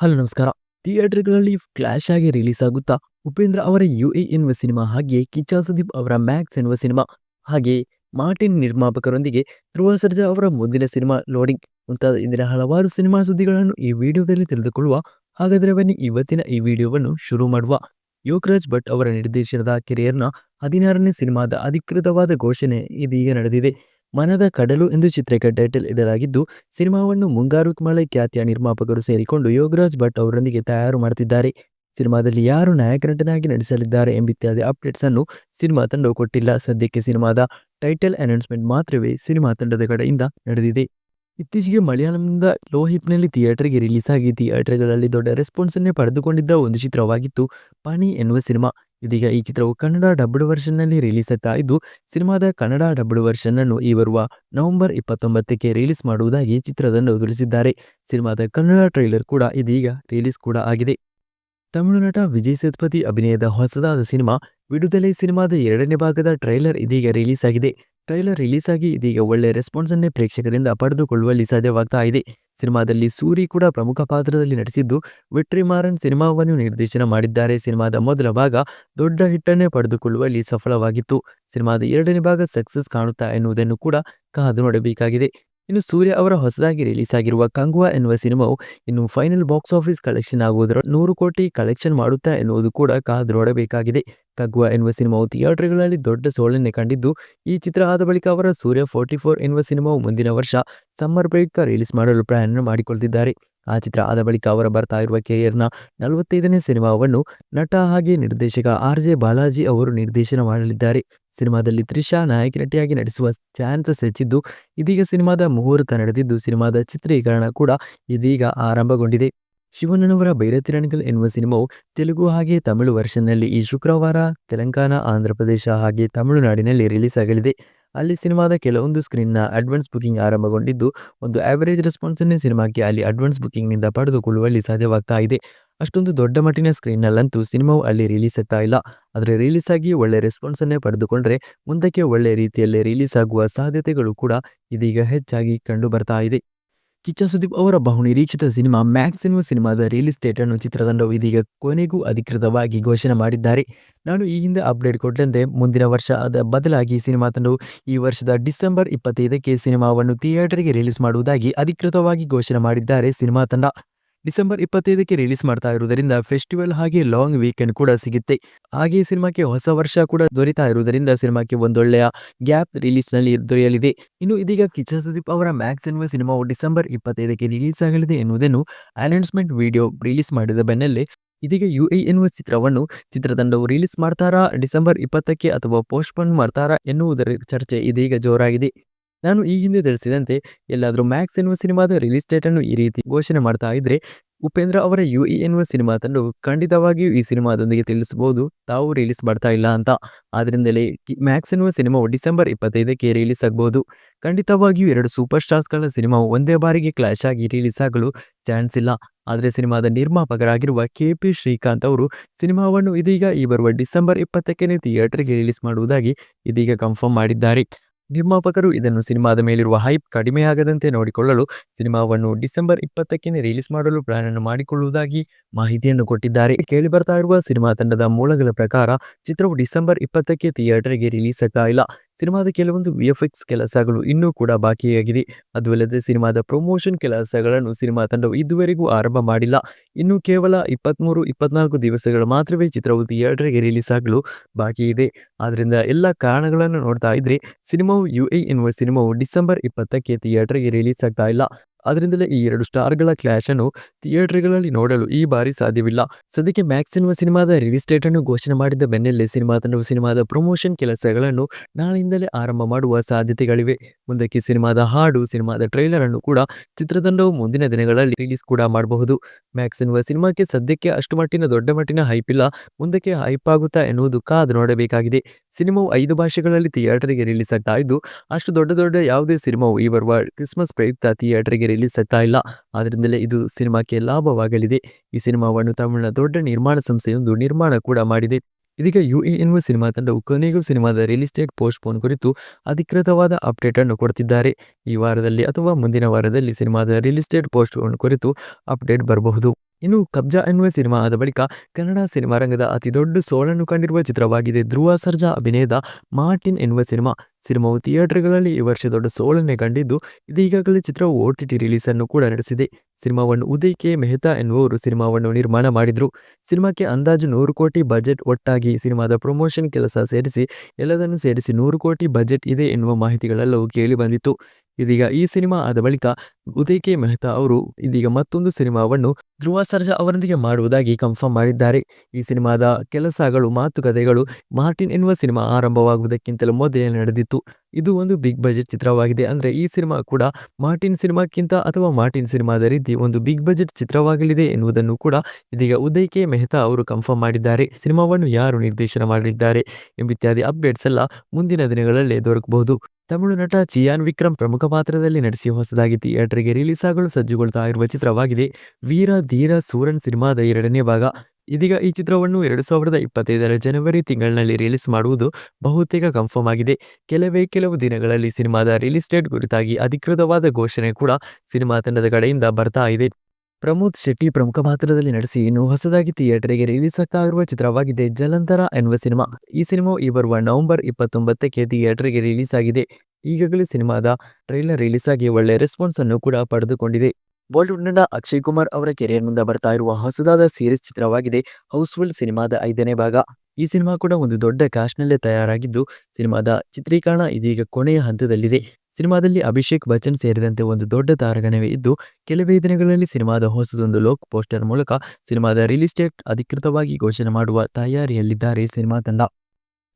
Hello, ನಮಸ್ಕಾರ. ಥಿಯೇಟರ್ಗಳಲ್ಲಿ clash ಆಗಿ release ಆಗುತ್ತಾ ಉಪೇಂದ್ರ ಅವರ ಯು ಎ ಎನ್ನುವ ಸಿನಿಮಾ ಹಾಗೆ ಕಿಚ್ಚಾ ಸುದೀಪ್ ಅವರ ಮ್ಯಾಕ್ಸ್ ಎನ್ನುವ ಸಿನಿಮಾ ಹಾಗೆ ಮಾರ್ಟಿನ್ ನಿರ್ಮಾಪಕರೊಂದಿಗೆ ಧ್ರುವ ಸರ್ಜಾ ಅವರ ಮುಂದಿನ ಸಿನಿಮಾ ಲೋಡಿಂಗ್ ಮುಂತಾದ ಇಂದಿನ ಹಲವಾರು ಸಿನಿಮಾ ಸುದ್ದಿಗಳನ್ನು ಈ ವಿಡಿಯೋದಲ್ಲಿ ತಿಳಿದುಕೊಳ್ಳುವ ಹಾಗಾದರೆ ಬನ್ನಿ ಇವತ್ತಿನ ಈ ವಿಡಿಯೋವನ್ನು ಶುರು ಮಾಡುವ. ಯೋಗರಾಜ್ ಭಟ್ ಅವರ ನಿರ್ದೇಶನದ ಕೆರಿಯರ್ನ ಹದಿನಾರನೇ ಸಿನಿಮಾದ ಅಧಿಕೃತವಾದ ಘೋಷಣೆ ಇದೀಗ ನಡೆದಿದೆ. ಮನದ ಕಡಲು ಎಂದು ಚಿತ್ರಕ್ಕೆ ಟೈಟಲ್ ಇಡಲಾಗಿದ್ದು, ಸಿನಿಮಾವನ್ನು ಮುಂಗಾರು ಮಳೆ ಖ್ಯಾತಿಯ ನಿರ್ಮಾಪಕರು ಸೇರಿಕೊಂಡು ಯೋಗರಾಜ್ ಭಟ್ ಅವರೊಂದಿಗೆ ತಯಾರು ಮಾಡುತ್ತಿದ್ದಾರೆ. ಸಿನಿಮಾದಲ್ಲಿ ಯಾರು ನಾಯಕ ನಟನಾಗಿ ನಟಿಸಲಿದ್ದಾರೆ ಎಂಬಿತ್ಯಾದಿ ಅಪ್ಡೇಟ್ಸ್ ಅನ್ನು ಸಿನಿಮಾ ತಂಡವು ಕೊಟ್ಟಿಲ್ಲ. ಸದ್ಯಕ್ಕೆ ಸಿನಿಮಾದ ಟೈಟಲ್ ಅನೌನ್ಸ್ಮೆಂಟ್ ಮಾತ್ರವೇ ಸಿನಿಮಾ ತಂಡದ ಕಡೆಯಿಂದ ನಡೆದಿದೆ. ಇತ್ತೀಚೆಗೆ ಮಲಯಾಳಂನಿಂದ ಲೋ ಹಿಪ್ನಲ್ಲಿ ಥಿಯೇಟರ್ಗೆ ರಿಲೀಸ್ ಆಗಿ ಥಿಯೇಟರ್ಗಳಲ್ಲಿ ದೊಡ್ಡ ರೆಸ್ಪಾನ್ಸನ್ನೇ ಪಡೆದುಕೊಂಡಿದ್ದ ಒಂದು ಚಿತ್ರವಾಗಿತ್ತು, ಪಾಣಿ ಎನ್ನುವ ಸಿನಿಮಾ. ಇದೀಗ ಈ ಚಿತ್ರವು ಕನ್ನಡ ಡಬ್ಡ್ ವರ್ಷನ್ನಲ್ಲಿ ರಿಲೀಸ್ ಆಗ್ತಾ ಇದ್ದು, ಸಿನಿಮಾದ ಕನ್ನಡ ಡಬ್ಡ್ ವರ್ಷನ್ ಅನ್ನು ಈ ಬರುವ ನವೆಂಬರ್ ಇಪ್ಪತ್ತೊಂಬತ್ತಕ್ಕೆ ರಿಲೀಸ್ ಮಾಡುವುದಾಗಿ ಚಿತ್ರದನ್ನು ತಿಳಿಸಿದ್ದಾರೆ. ಸಿನಿಮಾದ ಕನ್ನಡ ಟ್ರೈಲರ್ ಕೂಡ ಇದೀಗ ರಿಲೀಸ್ ಕೂಡ ಆಗಿದೆ. ತಮಿಳು ನಟ ವಿಜಯ್ ಸೇತುಪತಿ ಅಭಿನಯದ ಹೊಸದಾದ ಸಿನಿಮಾ, ವಿಡುದಲೆ ಸಿನಿಮಾದ ಎರಡನೇ ಭಾಗದ ಟ್ರೈಲರ್ ಇದೀಗ ರಿಲೀಸ್ ಆಗಿದೆ. ಟ್ರೈಲರ್ ರಿಲೀಸ್ ಆಗಿ ಇದೀಗ ಒಳ್ಳೆ ರೆಸ್ಪಾನ್ಸ್ ಅನ್ನೇ ಪ್ರೇಕ್ಷಕರಿಂದ ಪಡೆದುಕೊಳ್ಳುವಲ್ಲಿ ಸಾಧ್ಯವಾಗ್ತಾ ಇದೆ. ಸಿನಿಮಾದಲ್ಲಿ ಸೂರಿ ಕೂಡ ಪ್ರಮುಖ ಪಾತ್ರದಲ್ಲಿ ನಟಿಸಿದ್ದು, ವಿಟ್ರಿಮಾರನ್ ಸಿನಿಮಾವನ್ನು ನಿರ್ದೇಶನ ಮಾಡಿದ್ದಾರೆ. ಸಿನಿಮಾದ ಮೊದಲ ಭಾಗ ದೊಡ್ಡ ಹಿಟ್ಟನ್ನೇ ಪಡೆದುಕೊಳ್ಳುವಲ್ಲಿ ಸಫಲವಾಗಿತ್ತು. ಸಿನಿಮಾದ ಎರಡನೇ ಭಾಗ ಸಕ್ಸಸ್ ಕಾಣುತ್ತಾ ಎನ್ನುವುದನ್ನು ಕೂಡ ಕಾದು ನೋಡಬೇಕಾಗಿದೆ. ಇನ್ನು ಸೂರ್ಯ ಅವರ ಹೊಸದಾಗಿ ರಿಲೀಸ್ ಆಗಿರುವ ಕಂಗುವಾ ಎನ್ನುವ ಸಿನಿಮಾವು ಇನ್ನು ಫೈನಲ್ ಬಾಕ್ಸ್ ಆಫೀಸ್ ಕಲೆಕ್ಷನ್ ಆಗುವುದರ ನೂರು ಕೋಟಿ ಕಲೆಕ್ಷನ್ ಮಾಡುತ್ತಾ ಎನ್ನುವುದು ಕೂಡ ಕಾದು ನೋಡಬೇಕಾಗಿದೆ ಕಗ್ವಾ ಎನ್ನುವ ಸಿನಿಮಾವು ಥಿಯೇಟರ್ಗಳಲ್ಲಿ ದೊಡ್ಡ ಸೋಲನ್ನೇ ಕಂಡಿದ್ದು, ಈ ಚಿತ್ರ ಆದ ಬಳಿಕ ಅವರ ಸೂರ್ಯ ಫೋರ್ಟಿ ಫೋರ್ ಎನ್ನುವ ಸಿನಿಮಾವು ಮುಂದಿನ ವರ್ಷ ಸಮ್ಮರ್ ಪ್ರಯುಕ್ತ ರಿಲೀಸ್ ಮಾಡಲು ಪ್ರಯಾಣ ಮಾಡಿಕೊಳ್ತಿದ್ದಾರೆ. ಆ ಚಿತ್ರ ಆದ ಬಳಿಕ ಅವರ ಬರ್ತಾ ಇರುವ ಕೆರಿಯರ್ನ ನಲವತ್ತೈದನೇ ಸಿನಿಮಾವನ್ನು ನಟ ಹಾಗೆ ನಿರ್ದೇಶಕ ಆರ್ ಜೆ ಬಾಲಾಜಿ ಅವರು ನಿರ್ದೇಶನ ಮಾಡಲಿದ್ದಾರೆ. ಸಿನಿಮಾದಲ್ಲಿ ತ್ರಿಷಾ ನಾಯಕಿ ನಟಿಯಾಗಿ ನಟಿಸುವ ಚಾನ್ಸಸ್ ಹೆಚ್ಚಿದ್ದು, ಇದೀಗ ಸಿನಿಮಾದ ಮುಹೂರ್ತ ನಡೆದಿದ್ದು, ಸಿನಿಮಾದ ಚಿತ್ರೀಕರಣ ಕೂಡ ಇದೀಗ ಆರಂಭಗೊಂಡಿದೆ. ಶಿವಣ್ಣನವರ ಬೈರತಿರಣಗಲ್ ಎನ್ನುವ ಸಿನಿಮಾವು ತೆಲುಗು ಹಾಗೆ ತಮಿಳು ವರ್ಷನ್ನಲ್ಲಿ ಈ ಶುಕ್ರವಾರ, ತೆಲಂಗಾಣ, ಆಂಧ್ರಪ್ರದೇಶ ಹಾಗೆ ತಮಿಳುನಾಡಿನಲ್ಲಿ ರಿಲೀಸ್ ಆಗಲಿದೆ ಅಲ್ಲಿ ಸಿನಿಮಾದ ಕೆಲವೊಂದು ಸ್ಕ್ರೀನ್ನ ಅಡ್ವಾನ್ಸ್ ಬುಕಿಂಗ್ ಆರಂಭಗೊಂಡಿದ್ದು, ಒಂದು ಆವರೇಜ್ ರೆಸ್ಪಾನ್ಸನ್ನೇ ಸಿನಿಮಾಕ್ಕೆ ಅಲ್ಲಿ ಅಡ್ವಾನ್ಸ್ ಬುಕ್ಕಿಂಗ್ನಿಂದ ಪಡೆದುಕೊಳ್ಳುವಲ್ಲಿ ಸಾಧ್ಯವಾಗ್ತಾ ಇದೆ. ಅಷ್ಟೊಂದು ದೊಡ್ಡ ಮಟ್ಟಿನ ಸ್ಕ್ರೀನ್ನಲ್ಲಂತೂ ಸಿನಿಮಾವು ಅಲ್ಲಿ ರಿಲೀಸ್ ಆಗ್ತಾ ಇಲ್ಲ. ಆದರೆ ರಿಲೀಸ್ ಆಗಿ ಒಳ್ಳೆ ರೆಸ್ಪಾನ್ಸನ್ನೇ ಪಡೆದುಕೊಂಡ್ರೆ, ಮುಂದಕ್ಕೆ ಒಳ್ಳೆ ರೀತಿಯಲ್ಲಿ ರಿಲೀಸ್ ಆಗುವ ಸಾಧ್ಯತೆಗಳು ಕೂಡ ಇದೀಗ ಹೆಚ್ಚಾಗಿ ಕಂಡು ಬರ್ತಾ ಇದೆ. ಕಿಚ್ಚ ಸುದೀಪ್ ಅವರ ಬಹುನಿರೀಕ್ಷಿತ ಸಿನಿಮಾ ಮ್ಯಾಕ್ಸ್ ಎನ್ನುವ ಸಿನಿಮಾದ ರಿಲೀಸ್ ಡೇಟ್ ಅನ್ನು ಚಿತ್ರತಂಡವು ಇದೀಗ ಕೊನೆಗೂ ಅಧಿಕೃತವಾಗಿ ಘೋಷಣೆ ಮಾಡಿದ್ದಾರೆ. ನಾನು ಈ ಹಿಂದೆ ಅಪ್ಡೇಟ್ ಕೊಟ್ಟಂತೆ ಮುಂದಿನ ವರ್ಷ ಅದ ಬದಲಾಗಿ ಸಿನಿಮಾ ತಂಡವು ಈ ವರ್ಷದ ಡಿಸೆಂಬರ್ ಇಪ್ಪತ್ತೈದಕ್ಕೆ ಸಿನಿಮಾವನ್ನು ಥಿಯೇಟರ್ಗೆ ರಿಲೀಸ್ ಮಾಡುವುದಾಗಿ ಅಧಿಕೃತವಾಗಿ ಘೋಷಣೆ ಮಾಡಿದ್ದಾರೆ ಸಿನಿಮಾ ತಂಡ. ಡಿಸೆಂಬರ್ ಇಪ್ಪತ್ತೈದಕ್ಕೆ ರಿಲೀಸ್ ಮಾಡ್ತಾ ಇರುವುದರಿಂದ ಫೆಸ್ಟಿವಲ್ ಹಾಗೆ ಲಾಂಗ್ ವೀಕೆಂಡ್ ಕೂಡ ಸಿಗುತ್ತೆ. ಹಾಗೆ ಸಿನಿಮಾಕ್ಕೆ ಹೊಸ ವರ್ಷ ಕೂಡ ದೊರೀತಾ ಇರುವುದರಿಂದ ಸಿನಿಮಾಕ್ಕೆ ಒಂದೊಳ್ಳೆಯ ಗ್ಯಾಪ್ ರಿಲೀಸ್ನಲ್ಲಿ ದೊರೆಯಲಿದೆ. ಇನ್ನು ಇದೀಗ ಕಿಚನ್ ಸುದೀಪ್ ಅವರ ಮ್ಯಾಕ್ಸ್ ಎನ್ನುವ ಸಿನಿಮಾವು ಡಿಸೆಂಬರ್ ಇಪ್ಪತ್ತೈದಕ್ಕೆ ರಿಲೀಸ್ ಆಗಲಿದೆ ಎನ್ನುವುದನ್ನು ಅನೌನ್ಸ್ಮೆಂಟ್ ವಿಡಿಯೋ ರಿಲೀಸ್ ಮಾಡಿದ ಬೆನ್ನಲ್ಲೇ ಇದೀಗ ಯು ಎ ಎನ್ನುವ ಚಿತ್ರವನ್ನು ಚಿತ್ರತಂಡವು ರಿಲೀಸ್ ಮಾಡ್ತಾರಾ, ಡಿಸೆಂಬರ್ ಇಪ್ಪತ್ತಕ್ಕೆ ಅಥವಾ ಪೋಸ್ಟ್ಪೋನ್ ಮಾಡ್ತಾರಾ ಎನ್ನುವುದರ ಚರ್ಚೆ ಇದೀಗ ಜೋರಾಗಿದೆ. ನಾನು ಈ ಹಿಂದೆ ತಿಳಿಸಿದಂತೆ, ಎಲ್ಲಾದರೂ ಮ್ಯಾಕ್ಸ್ ಎನ್ನುವ ಸಿನಿಮಾದ ರಿಲೀಸ್ ಅನ್ನು ಈ ರೀತಿ ಘೋಷಣೆ ಮಾಡ್ತಾ ಇದ್ರೆ, ಉಪೇಂದ್ರ ಅವರ ಯು ಇ ಎನ್ನುವ ಸಿನಿಮಾ ತಂಡು ಖಂಡಿತವಾಗಿಯೂ ಈ ಸಿನಿಮಾದೊಂದಿಗೆ ತಿಳಿಸಬಹುದು. ತಾವು ರಿಲೀಸ್ ಮಾಡ್ತಾ ಇಲ್ಲ ಅಂತ. ಆದ್ರಿಂದಲೇ ಮ್ಯಾಕ್ಸ್ ಎನ್ನುವ ಸಿನಿಮಾವು ಡಿಸೆಂಬರ್ ಇಪ್ಪತ್ತೈದಕ್ಕೆ ರಿಲೀಸ್ ಆಗಬಹುದು. ಖಂಡಿತವಾಗಿಯೂ ಎರಡು ಸೂಪರ್ ಸ್ಟಾರ್ಸ್ಗಳ ಸಿನಿಮಾವು ಒಂದೇ ಬಾರಿಗೆ ಕ್ಲಾಶ್ ಆಗಿ ರಿಲೀಸ್ ಆಗಲು ಚಾನ್ಸ್ ಇಲ್ಲ. ಆದರೆ ಸಿನಿಮಾದ ನಿರ್ಮಾಪಕರಾಗಿರುವ ಕೆ ಪಿ ಶ್ರೀಕಾಂತ್ ಅವರು ಸಿನಿಮಾವನ್ನು ಇದೀಗ ಈ ಬರುವ ಡಿಸೆಂಬರ್ ಇಪ್ಪತ್ತಕ್ಕೆ ಥಿಯೇಟರ್ಗೆ ರಿಲೀಸ್ ಮಾಡುವುದಾಗಿ ಇದೀಗ ಕನ್ಫರ್ಮ್ ಮಾಡಿದ್ದಾರೆ. ನಿರ್ಮಾಪಕರು ಇದನ್ನು ಸಿನಿಮಾದ ಮೇಲಿರುವ ಹೈಪ್ ಕಡಿಮೆಯಾಗದಂತೆ ನೋಡಿಕೊಳ್ಳಲು ಸಿನಿಮಾವನ್ನು ಡಿಸೆಂಬರ್ ಇಪ್ಪತ್ತಕ್ಕೆ ರಿಲೀಸ್ ಮಾಡಲು ಪ್ಲಾನ್ ಅನ್ನು ಮಾಡಿಕೊಳ್ಳುವುದಾಗಿ ಮಾಹಿತಿಯನ್ನು ಕೊಟ್ಟಿದ್ದಾರೆ. ಕೇಳಿ ಬರ್ತಾ ಇರುವ ಸಿನಿಮಾ ತಂಡದ ಮೂಲಗಳ ಪ್ರಕಾರ ಚಿತ್ರವು ಡಿಸೆಂಬರ್ ಇಪ್ಪತ್ತಕ್ಕೆ ಥಿಯೇಟರ್ಗೆ ರಿಲೀಸ್ ಆಗ್ತಾ ಇಲ್ಲ. ಸಿನಿಮಾದ ಕೆಲವೊಂದು ವಿ ಎಫ್ ಎಕ್ಸ್ ಕೆಲಸಗಳು ಇನ್ನೂ ಕೂಡ ಬಾಕಿಯಾಗಿದೆ. ಅದು ಅಲ್ಲದೆ ಸಿನಿಮಾದ ಪ್ರಮೋಷನ್ ಕೆಲಸಗಳನ್ನು ಸಿನಿಮಾ ತಂಡವು ಇದುವರೆಗೂ ಆರಂಭ ಮಾಡಿಲ್ಲ. ಇನ್ನು ಕೇವಲ ಇಪ್ಪತ್ತ್ಮೂರು ಇಪ್ಪತ್ನಾಲ್ಕು ದಿವಸಗಳು ಮಾತ್ರವೇ ಚಿತ್ರವು ಥಿಯೇಟರ್ಗೆ ರಿಲೀಸ್ ಆಗಲು ಬಾಕಿ ಇದೆ. ಆದ್ದರಿಂದ ಎಲ್ಲ ಕಾರಣಗಳನ್ನು ನೋಡ್ತಾ ಇದ್ರೆ, ಸಿನಿಮಾವು ಯು ಎ ಎನ್ನುವ ಸಿನಿಮಾವು ಡಿಸೆಂಬರ್ ಇಪ್ಪತ್ತಕ್ಕೆ ಥಿಯೇಟರ್ಗೆ ರಿಲೀಸ್ ಆಗ್ತಾ ಇಲ್ಲ. ಅದರಿಂದಲೇ ಈ ಎರಡು ಸ್ಟಾರ್ಗಳ ಕ್ಲಾಶ್ ಅನ್ನು ಥಿಯೇಟರ್ಗಳಲ್ಲಿ ನೋಡಲು ಈ ಬಾರಿ ಸಾಧ್ಯವಿಲ್ಲ. ಸದ್ಯಕ್ಕೆ ಮ್ಯಾಕ್ಸ್ ಎನ್ನುವ ಸಿನಿಮಾದ ರಿಲೀಸ್ ಡೇಟ್ ಅನ್ನು ಘೋಷಣೆ ಮಾಡಿದ್ದ ಬೆನ್ನಲ್ಲೇ ಸಿನಿಮಾ ತಂಡವು ಸಿನಿಮಾದ ಪ್ರಮೋಷನ್ ಕೆಲಸಗಳನ್ನು ನಾಳೆಯಿಂದಲೇ ಆರಂಭ ಮಾಡುವ ಸಾಧ್ಯತೆಗಳಿವೆ. ಮುಂದಕ್ಕೆ ಸಿನಿಮಾದ ಹಾಡು, ಸಿನಿಮಾದ ಟ್ರೈಲರ್ ಅನ್ನು ಕೂಡ ಚಿತ್ರತಂಡವು ಮುಂದಿನ ದಿನಗಳಲ್ಲಿ ರಿಲೀಸ್ ಕೂಡ ಮಾಡಬಹುದು. ಮ್ಯಾಕ್ಸ್ ಎನ್ನುವ ಸಿನಿಮಾಕ್ಕೆ ಸದ್ಯಕ್ಕೆ ಅಷ್ಟು ಮಟ್ಟಿನ ದೊಡ್ಡ ಮಟ್ಟಿನ ಹೈಪ್ ಇಲ್ಲ. ಮುಂದಕ್ಕೆ ಹೈಪ್ ಆಗುತ್ತಾ ಎನ್ನುವುದು ಕಾದು ನೋಡಬೇಕಾಗಿದೆ. ಸಿನಿಮಾವು ಐದು ಭಾಷೆಗಳಲ್ಲಿ ಥಿಯೇಟರ್ಗೆ ರಿಲೀಸ್ ಆಗ್ತಾ ಇದ್ದು, ಅಷ್ಟು ದೊಡ್ಡ ದೊಡ್ಡ ಯಾವುದೇ ಸಿನಿಮಾವು ಈ ಬರುವ ಕ್ರಿಸ್ಮಸ್ ಪ್ರಯುಕ್ತ ಥಿಯೇಟರ್ಗೆ ರಿಲೀಸ್ ಆಗ್ತಾ ಇಲ್ಲ. ಆದ್ರಿಂದಲೇ ಇದು ಸಿನಿಮಾಕ್ಕೆ ಲಾಭವಾಗಲಿದೆ. ಈ ಸಿನಿಮಾವನ್ನು ತಮಿಳಿನ ದೊಡ್ಡ ನಿರ್ಮಾಣ ಸಂಸ್ಥೆಯೊಂದು ನಿರ್ಮಾಣ ಕೂಡ ಮಾಡಿದೆ. ಇದೀಗ ಯು ಎ ಸಿನಿಮಾ ತಂಡವು ಕೊನೆಗೂ ಸಿನಿಮಾದ ರಿಲೀಸ್ ಡೇಟ್ ಪೋಸ್ಟ್ಪೋನ್ ಕುರಿತು ಅಧಿಕೃತವಾದ ಅಪ್ಡೇಟ್ ಅನ್ನು ಕೊಡ್ತಿದ್ದಾರೆ ಈ ವಾರದಲ್ಲಿ ಅಥವಾ ಮುಂದಿನ ವಾರದಲ್ಲಿ ಸಿನಿಮಾದ ರಿಲೀಸ್ ಡೇಟ್ ಪೋಸ್ಟ್ಪೋನ್ ಕುರಿತು ಅಪ್ಡೇಟ್ ಬರಬಹುದು. ಇನ್ನು ಕಬ್ಜಾ ಎನ್ನುವ ಸಿನಿಮಾ ಆದ ಬಳಿಕ ಕನ್ನಡ ಸಿನಿಮಾ ರಂಗದ ಅತಿ ದೊಡ್ಡ ಸೋಲನ್ನು ಕಂಡಿರುವ ಚಿತ್ರವಾಗಿದೆ. ಧ್ರುವ ಸರ್ಜಾ ಅಭಿನಯದ ಮಾರ್ಟಿನ್ ಎನ್ನುವ ಸಿನಿಮಾ. ಸಿನಿಮಾವು ಥಿಯೇಟರ್ಗಳಲ್ಲಿ ಈ ವರ್ಷ ದೊಡ್ಡ ಸೋಲನ್ನೇ ಕಂಡಿದ್ದು, ಇದೀಗಾಗಲೇ ಚಿತ್ರವು ಓ ಟಿ ಟಿ ರಿಲೀಸ್ ಅನ್ನು ಕೂಡ ನಡೆಸಿದೆ. ಸಿನಿಮಾವನ್ನು ಉದಯ್ ಕೆ. ಮೆಹ್ತಾ ಎನ್ನುವರು ಸಿನಿಮಾವನ್ನು ನಿರ್ಮಾಣ ಮಾಡಿದ್ರು. ಸಿನಿಮಾಕ್ಕೆ ಅಂದಾಜು ನೂರು ಕೋಟಿ ಬಜೆಟ್ ಒಟ್ಟಾಗಿ ಸಿನಿಮಾದ ಪ್ರಮೋಷನ್ ಕೆಲಸ ಸೇರಿಸಿ, ಎಲ್ಲದನ್ನು ಸೇರಿಸಿ ನೂರು ಕೋಟಿ ಬಜೆಟ್ ಇದೆ ಎನ್ನುವ ಮಾಹಿತಿಗಳೆಲ್ಲವೂ ಕೇಳಿ ಬಂದಿತ್ತು. ಇದೀಗ ಈ ಸಿನಿಮಾ ಆದ ಬಳಿಕ ಉದಯ್ ಕೆ. ಮೆಹ್ತಾ ಅವರು ಇದೀಗ ಮತ್ತೊಂದು ಸಿನಿಮಾವನ್ನು ಧ್ರುವ ಸರ್ಜಾ ಅವರೊಂದಿಗೆ ಮಾಡುವುದಾಗಿ ಕನ್ಫರ್ಮ್ ಮಾಡಿದ್ದಾರೆ. ಈ ಸಿನಿಮಾದ ಕೆಲಸಗಳು, ಮಾತುಕತೆಗಳು ಮಾರ್ಟಿನ್ ಎನ್ನುವ ಸಿನಿಮಾ ಆರಂಭವಾಗುವುದಕ್ಕಿಂತಲೂ ಮೊದಲೇ ನಡೆದಿತ್ತು. ಇದು ಒಂದು ಬಿಗ್ ಬಜೆಟ್ ಚಿತ್ರವಾಗಿದೆ. ಅಂದ್ರೆ ಈ ಸಿನಿಮಾ ಕೂಡ ಮಾರ್ಟಿನ್ ಸಿನಿಮಾಕ್ಕಿಂತ ಅಥವಾ ಮಾರ್ಟಿನ್ ಸಿನಿಮಾದ ರೀತಿ ಒಂದು ಬಿಗ್ ಬಜೆಟ್ ಚಿತ್ರವಾಗಲಿದೆ ಎನ್ನುವುದನ್ನು ಕೂಡ ಇದೀಗ ಉದಯ್ ಕೆ. ಮೆಹ್ತಾ ಅವರು ಕನ್ಫರ್ಮ್ ಮಾಡಿದ್ದಾರೆ. ಸಿನಿಮಾವನ್ನು ಯಾರು ನಿರ್ದೇಶನ ಮಾಡಲಿದ್ದಾರೆ ಎಂಬಿತ್ಯಾದಿ ಅಪ್ಡೇಟ್ಸ್ ಎಲ್ಲ ಮುಂದಿನ ದಿನಗಳಲ್ಲೇ ದೊರಕಬಹುದು. ತಮಿಳು ನಟ ಚಿಯಾನ್ ವಿಕ್ರಮ್ ಪ್ರಮುಖ ಪಾತ್ರದಲ್ಲಿ ನಟಿಸಿ ಹೊಸದಾಗಿ ಥಿಯೇಟರ್ಗೆ ರಿಲೀಸ್ ಆಗಲು ಸಜ್ಜುಗೊಳ್ತಾ ಇರುವ ಚಿತ್ರವಾಗಿದೆ. ವೀರ ಧೀರ ಸೂರನ್ ಸಿನಿಮಾದ ಎರಡನೇ ಭಾಗ. ಇದೀಗ ಈ ಚಿತ್ರವನ್ನು ಎರಡು ಸಾವಿರದ ಇಪ್ಪತ್ತೈದರ ಜನವರಿ ತಿಂಗಳಿನಲ್ಲಿ ರಿಲೀಸ್ ಮಾಡುವುದು ಬಹುತೇಕ ಕನ್ಫರ್ಮ್ ಆಗಿದೆ. ಕೆಲವೇ ಕೆಲವು ದಿನಗಳಲ್ಲಿ ಸಿನಿಮಾದ ರಿಲೀಸ್ ಡೇಟ್ ಕುರಿತಾಗಿ ಅಧಿಕೃತವಾದ ಘೋಷಣೆ ಕೂಡ ಸಿನಿಮಾ ತಂಡದ ಕಡೆಯಿಂದ ಬರ್ತಾ ಇದೆ. ಪ್ರಮೋದ್ ಶೆಟ್ಟಿ ಪ್ರಮುಖ ಪಾತ್ರದಲ್ಲಿ ನಡೆಸಿ ಇನ್ನು ಹೊಸದಾಗಿ ಥಿಯೇಟರ್ಗೆ ರಿಲೀಸ್ ಆಗ್ತಾ ಚಿತ್ರವಾಗಿದೆ ಜಲಂಧರ ಎನ್ನುವ ಸಿನಿಮಾ. ಈ ಸಿನಿಮಾ ಈ ಬರುವ ನವೆಂಬರ್ ಇಪ್ಪತ್ತೊಂಬತ್ತಕ್ಕೆ ಥಿಯೇಟರ್ಗೆ ರಿಲೀಸ್ ಆಗಿದೆ. ಈಗಾಗಲೇ ಸಿನಿಮಾದ ಟ್ರೈಲರ್ ರಿಲೀಸ್ ಆಗಿ ಒಳ್ಳೆಯ ರೆಸ್ಪಾನ್ಸ್ ಅನ್ನು ಕೂಡ ಪಡೆದುಕೊಂಡಿದೆ. ಬಾಲಿವುಡ್ ನಟ ಅಕ್ಷಯ್ ಕುಮಾರ್ ಅವರ ಕೆರಿಯರ್ನಿಂದ ಬರ್ತಾ ಇರುವ ಹೊಸದಾದ ಸೀರೀಸ್ ಚಿತ್ರವಾಗಿದೆ ಹೌಸ್ಫುಲ್ ಸಿನಿಮಾದ ಐದನೇ ಭಾಗ. ಈ ಸಿನಿಮಾ ಕೂಡ ಒಂದು ದೊಡ್ಡ ಕಾಸ್ಟ್ನಲ್ಲೇ ತಯಾರಾಗಿದ್ದು, ಸಿನಿಮಾದ ಚಿತ್ರೀಕರಣ ಇದೀಗ ಕೊನೆಯ ಹಂತದಲ್ಲಿದೆ. ಸಿನಿಮಾದಲ್ಲಿ ಅಭಿಷೇಕ್ ಬಚ್ಚನ್ ಸೇರಿದಂತೆ ಒಂದು ದೊಡ್ಡ ತಾರಗಣವೇ ಇದ್ದು, ಕೆಲವೇ ದಿನಗಳಲ್ಲಿ ಸಿನಿಮಾದ ಹೊಸದೊಂದು ಲೋಕ್ ಪೋಸ್ಟರ್ ಮೂಲಕ ಸಿನಿಮಾದ ರಿಲೀಸ್ ಡೇಟ್ ಅಧಿಕೃತವಾಗಿ ಘೋಷಣೆ ಮಾಡುವ ತಯಾರಿಯಲ್ಲಿದ್ದಾರೆ ಸಿನಿಮಾ ತಂಡ.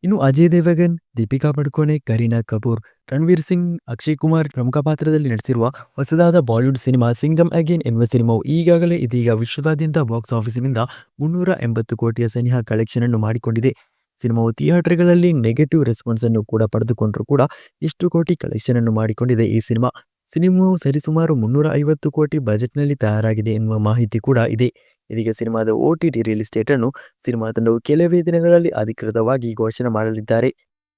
ಇನ್ನು ಅಜಯ್ ದೇವಗನ್, ದೀಪಿಕಾ ಪಡುಕೋಣೆ, ಕರೀನಾ ಕಪೂರ್ ರಣವೀರ್ ಸಿಂಗ್, ಅಕ್ಷಯ್ ಕುಮಾರ್ ಪ್ರಮುಖ ಪಾತ್ರದಲ್ಲಿ ನಟಿಸಿರುವ ಹೊಸದಾದ ಬಾಲಿವುಡ್ ಸಿನಿಮಾ ಸಿಂಗಮ್ ಅಗೇನ್ ಎನ್ನುವ ಸಿನಿಮಾವು ಈಗಾಗಲೇ ಇದೀಗ ವಿಶ್ವದಾದ್ಯಂತ ಬಾಕ್ಸ್ ಆಫೀಸಿನಿಂದ ಮುನ್ನೂರ ಎಂಬತ್ತು ಕೋಟಿಯ ಸನಿಹ ಕಲೆಕ್ಷನ್ ಅನ್ನು ಮಾಡಿಕೊಂಡಿದೆ. ಸಿನಿಮಾವು ಥಿಯೇಟರ್ಗಳಲ್ಲಿ ನೆಗೆಟಿವ್ ರೆಸ್ಪಾನ್ಸ್ ಅನ್ನು ಕೂಡ ಪಡೆದುಕೊಂಡರೂ ಕೂಡ ಇಷ್ಟು ಕೋಟಿ ಕಲೆಕ್ಷನ್ ಅನ್ನು ಮಾಡಿಕೊಂಡಿದೆ ಈ ಸಿನಿಮಾ. ಸಿನಿಮಾವು ಸರಿಸುಮಾರು ಮುನ್ನೂರ ಐವತ್ತು ಕೋಟಿ ಬಜೆಟ್ನಲ್ಲಿ ತಯಾರಾಗಿದೆ ಎನ್ನುವ ಮಾಹಿತಿ ಕೂಡ ಇದೆ. ಇದೀಗ ಸಿನಿಮಾದ ಓ ಟಿ ಟಿ ರಿಲೀಸ್ ಎಸ್ಟೇಟ್ ಅನ್ನು ಸಿನಿಮಾ ತಂಡವು ಕೆಲವೇ ದಿನಗಳಲ್ಲಿ ಅಧಿಕೃತವಾಗಿ ಘೋಷಣೆ ಮಾಡಲಿದ್ದಾರೆ.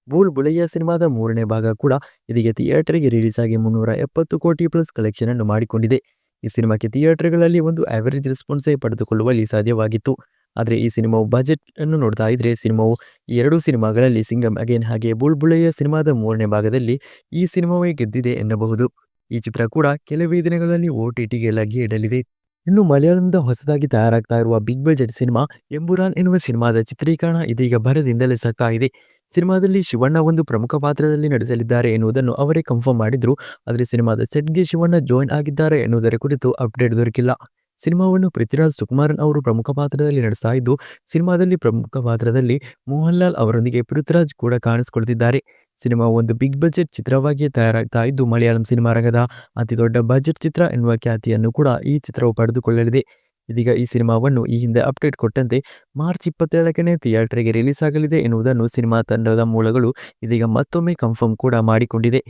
ಬೂಲ್ ಬುಳಯ್ಯ ಸಿನಿಮಾದ ಮೂರನೇ ಭಾಗ ಕೂಡ ಇದೀಗ ಥಿಯೇಟರ್ಗೆ ರಿಲೀಸ್ ಆಗಿ ಮುನ್ನೂರ ಎಪ್ಪತ್ತು ಕೋಟಿ ಪ್ಲಸ್ ಕಲೆಕ್ಷನ್ ಅನ್ನು ಮಾಡಿಕೊಂಡಿದೆ. ಈ ಸಿನಿಮಾಕ್ಕೆ ಥಿಯೇಟರ್ಗಳಲ್ಲಿ ಒಂದು ಆವರೇಜ್ ರೆಸ್ಪಾನ್ಸೇ ಪಡೆದುಕೊಳ್ಳುವಲ್ಲಿ ಸಾಧ್ಯವಾಗಿತ್ತು. ಆದರೆ ಈ ಸಿನಿಮಾವು ಬಜೆಟ್ ಅನ್ನು ನೋಡ್ತಾ ಇದ್ರೆ ಸಿನಿಮಾವು ಎರಡೂ ಸಿನಿಮಾಗಳಲ್ಲಿ ಸಿಂಗಮ್ ಅಗೇನ್ ಹಾಗೆ ಬೂಲ್ ಬುಳೆಯ ಸಿನಿಮಾದ ಮೂರನೇ ಭಾಗದಲ್ಲಿ ಈ ಸಿನಿಮಾವೇ ಗೆದ್ದಿದೆ ಎನ್ನಬಹುದು. ಈ ಚಿತ್ರ ಕೂಡ ಕೆಲವೇ ದಿನಗಳಲ್ಲಿ ಓ ಟಿ ಟಿಗೆ ಲಗ್ಗೆ ಇಡಲಿದೆ. ಇನ್ನು ಮಲಯಾಳಂದ ಹೊಸದಾಗಿ ತಯಾರಾಗ್ತಾ ಇರುವ ಬಿಗ್ ಬಜೆಟ್ ಸಿನಿಮಾ ಎಂಬುರಾನ್ ಎನ್ನುವ ಸಿನಿಮಾದ ಚಿತ್ರೀಕರಣ ಇದೀಗ ಭರದಿಂದಲೇ ಸಾಕಾಗಿದೆ ಸಿನಿಮಾದಲ್ಲಿ ಶಿವಣ್ಣ ಒಂದು ಪ್ರಮುಖ ಪಾತ್ರದಲ್ಲಿ ನಡೆಸಲಿದ್ದಾರೆ ಎನ್ನುವುದನ್ನು ಅವರೇ ಕನ್ಫರ್ಮ್ ಮಾಡಿದ್ರು. ಆದರೆ ಸಿನಿಮಾದ ಸೆಟ್ಗೆ ಶಿವಣ್ಣ ಜಾಯಿನ್ ಆಗಿದ್ದಾರೆ ಎನ್ನುವುದರ ಕುರಿತು ಅಪ್ಡೇಟ್ ದೊರಕಿಲ್ಲ. ಸಿನಿಮಾವನ್ನು ಪೃಥ್ವಿರಾಜ್ ಸುಕುಮಾರನ್ ಅವರು ಪ್ರಮುಖ ಪಾತ್ರದಲ್ಲಿ ನಡೆಸ್ತಾ ಇದ್ದು, ಸಿನಿಮಾದಲ್ಲಿ ಪ್ರಮುಖ ಪಾತ್ರದಲ್ಲಿ ಮೋಹನ್ ಲಾಲ್ ಅವರೊಂದಿಗೆ ಪೃಥ್ವಿರಾಜ್ ಕೂಡ ಕಾಣಿಸಿಕೊಳ್ತಿದ್ದಾರೆ. ಸಿನಿಮಾ ಒಂದು ಬಿಗ್ ಬಜೆಟ್ ಚಿತ್ರವಾಗಿಯೇ ತಯಾರಾಗ್ತಾ ಇದ್ದು, ಮಲಯಾಳಂ ಸಿನಿಮಾ ರಂಗದ ಅತಿ ದೊಡ್ಡ ಬಜೆಟ್ ಚಿತ್ರ ಎನ್ನುವ ಖ್ಯಾತಿಯನ್ನು ಕೂಡ ಈ ಚಿತ್ರವು ಪಡೆದುಕೊಳ್ಳಲಿದೆ. ಇದೀಗ ಈ ಸಿನಿಮಾವನ್ನು ಈ ಹಿಂದೆ ಅಪ್ಡೇಟ್ ಕೊಟ್ಟಂತೆ ಮಾರ್ಚ್ ಇಪ್ಪತ್ತೇಳಕ್ಕನೇ ಥಿಯೇಟರ್ಗೆ ರಿಲೀಸ್ ಆಗಲಿದೆ ಎನ್ನುವುದನ್ನು ಸಿನಿಮಾ ತಂಡದ ಮೂಲಗಳು ಇದೀಗ ಮತ್ತೊಮ್ಮೆ ಕನ್ಫರ್ಮ್ ಕೂಡ ಮಾಡಿಕೊಂಡಿದೆ.